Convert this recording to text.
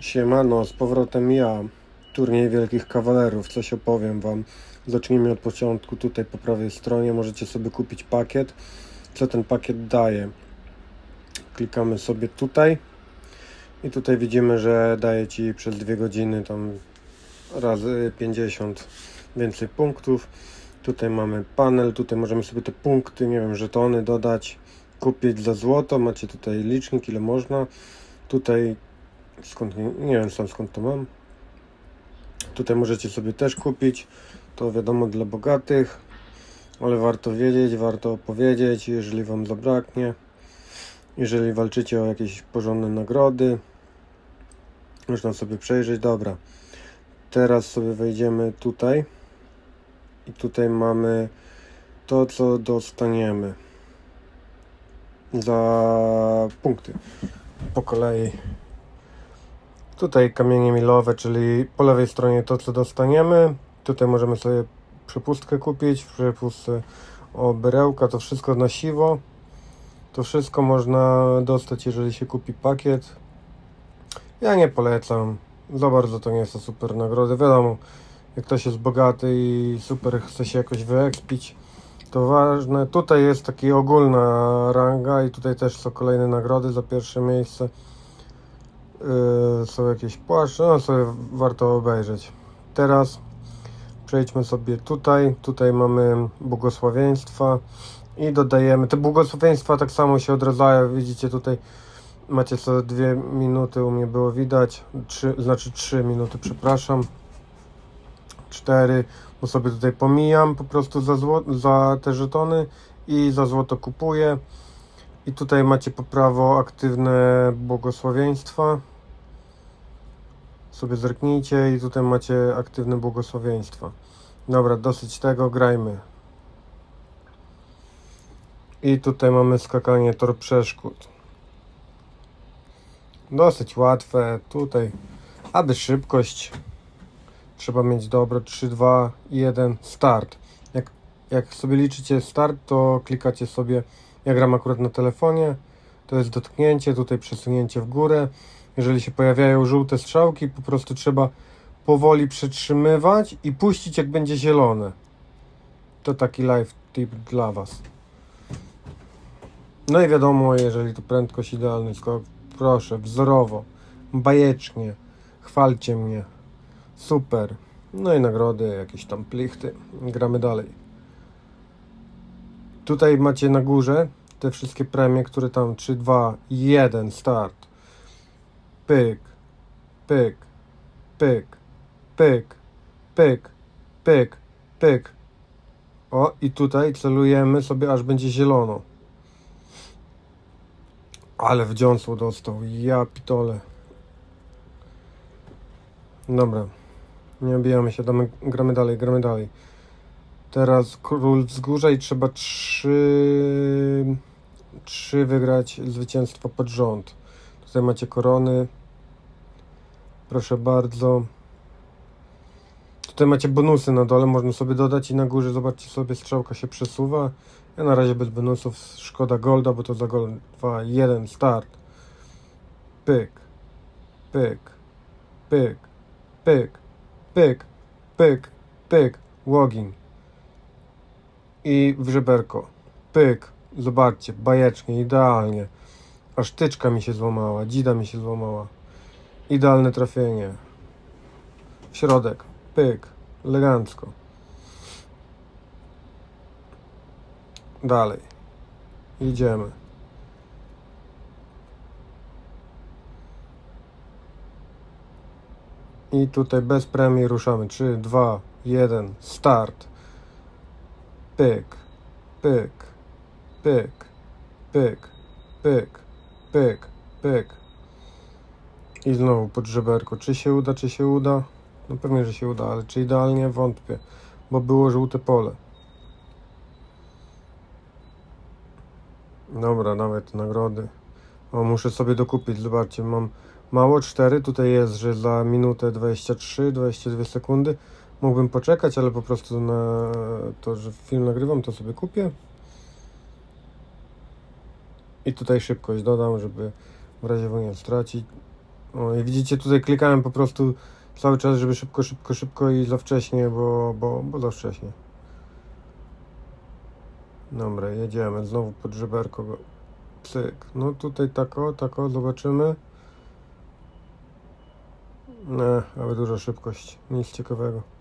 Siemano, z powrotem ja, turniej wielkich kawalerów, coś opowiem wam. Zacznijmy od początku, tutaj po prawej stronie możecie sobie kupić pakiet. Co ten pakiet daje? Klikamy sobie tutaj i tutaj widzimy, że daje Ci przez dwie godziny tam razy 50 więcej punktów. Tutaj mamy panel, tutaj możemy sobie te punkty, nie wiem, żetony dodać, kupić za złoto. Macie tutaj licznik, ile można. Tutaj skąd nie, wiem sam skąd to mam. Tutaj możecie sobie też kupić. To wiadomo dla bogatych, ale warto wiedzieć, warto powiedzieć, jeżeli wam zabraknie. Jeżeli walczycie o jakieś porządne nagrody, można sobie przejrzeć. Dobra, teraz sobie wejdziemy tutaj i tutaj mamy to, co dostaniemy za punkty po kolei. Tutaj kamienie milowe, czyli po lewej stronie to, co dostaniemy. Tutaj możemy sobie przepustkę kupić, przepustkę o to wszystko na siwo. To wszystko można dostać, jeżeli się kupi pakiet. Ja nie polecam. Za bardzo to nie to super nagrody. Wiadomo, jak ktoś jest bogaty i super chce się jakoś wyekspić, to ważne. Tutaj jest taki ogólna ranga i tutaj też są kolejne nagrody za pierwsze miejsce. Yy, są jakieś płaszcze, no sobie warto obejrzeć. Teraz przejdźmy sobie tutaj. Tutaj mamy błogosławieństwa i dodajemy. Te błogosławieństwa tak samo się odradzają. Widzicie tutaj macie co dwie minuty, u mnie było widać. Trzy, znaczy trzy minuty, przepraszam. Cztery, bo sobie tutaj pomijam po prostu za, zło, za te żetony i za złoto kupuję. I tutaj macie po prawo aktywne błogosławieństwa. Sobie zerknijcie i tutaj macie aktywne błogosławieństwa. Dobra, dosyć tego, grajmy. I tutaj mamy skakanie tor przeszkód. Dosyć łatwe. Tutaj, aby szybkość, trzeba mieć dobro 3, 2, 1, start. Jak, jak sobie liczycie start, to klikacie sobie, ja gram akurat na telefonie, to jest dotknięcie, tutaj przesunięcie w górę. Jeżeli się pojawiają żółte strzałki, po prostu trzeba powoli przytrzymywać i puścić jak będzie zielone. To taki live tip dla Was. No i wiadomo, jeżeli to prędkość idealny skok, proszę, wzorowo, bajecznie, chwalcie mnie. Super. No i nagrody, jakieś tam plichty. Gramy dalej. Tutaj macie na górze te wszystkie premie, które tam 3, 2, 1, start. Pyk, pyk, pyk, pyk, pyk, pyk, pyk. O, i tutaj celujemy sobie, aż będzie zielono. Ale w dziąsło dostał. Ja pitole. Dobra. Nie obijamy się, damy, gramy dalej, gramy dalej. Teraz król wzgórza i trzeba trzy, trzy wygrać zwycięstwo pod rząd. Tutaj macie korony. Proszę bardzo. Tutaj macie bonusy na dole, można sobie dodać i na górze zobaczcie sobie strzałka się przesuwa. Ja na razie bez bonusów, szkoda golda, bo to za gold 2, 1, start. Pyk, pyk, pyk, pyk, pyk, pyk, pyk, login. I w żeberko. Pyk, zobaczcie, bajecznie, idealnie. Aż tyczka mi się złamała, dzida mi się złamała. Idealne trafienie. W środek, pyk, elegancko. Dalej. Idziemy. I tutaj bez premii ruszamy. 3, 2, 1, start. Pyk, pyk, pyk, pyk, pyk, pyk, pyk. I znowu pod żeberko. Czy się uda, czy się uda? No pewnie, że się uda, ale czy idealnie? Wątpię, bo było żółte pole. Dobra, nawet nagrody. O, muszę sobie dokupić, zobaczcie, mam mało 4, tutaj jest, że za minutę 23, 22 sekundy. Mógłbym poczekać, ale po prostu na to, że film nagrywam, to sobie kupię. I tutaj szybkość dodam, żeby w razie nie stracić. O, i widzicie, tutaj klikałem po prostu cały czas, żeby szybko, szybko, szybko i za wcześnie, bo, bo, bo za wcześnie. Dobra, jedziemy. Znowu pod żeberko. Cyk. No tutaj tako, tako, zobaczymy. Nie, ale duża szybkość. Nic ciekawego.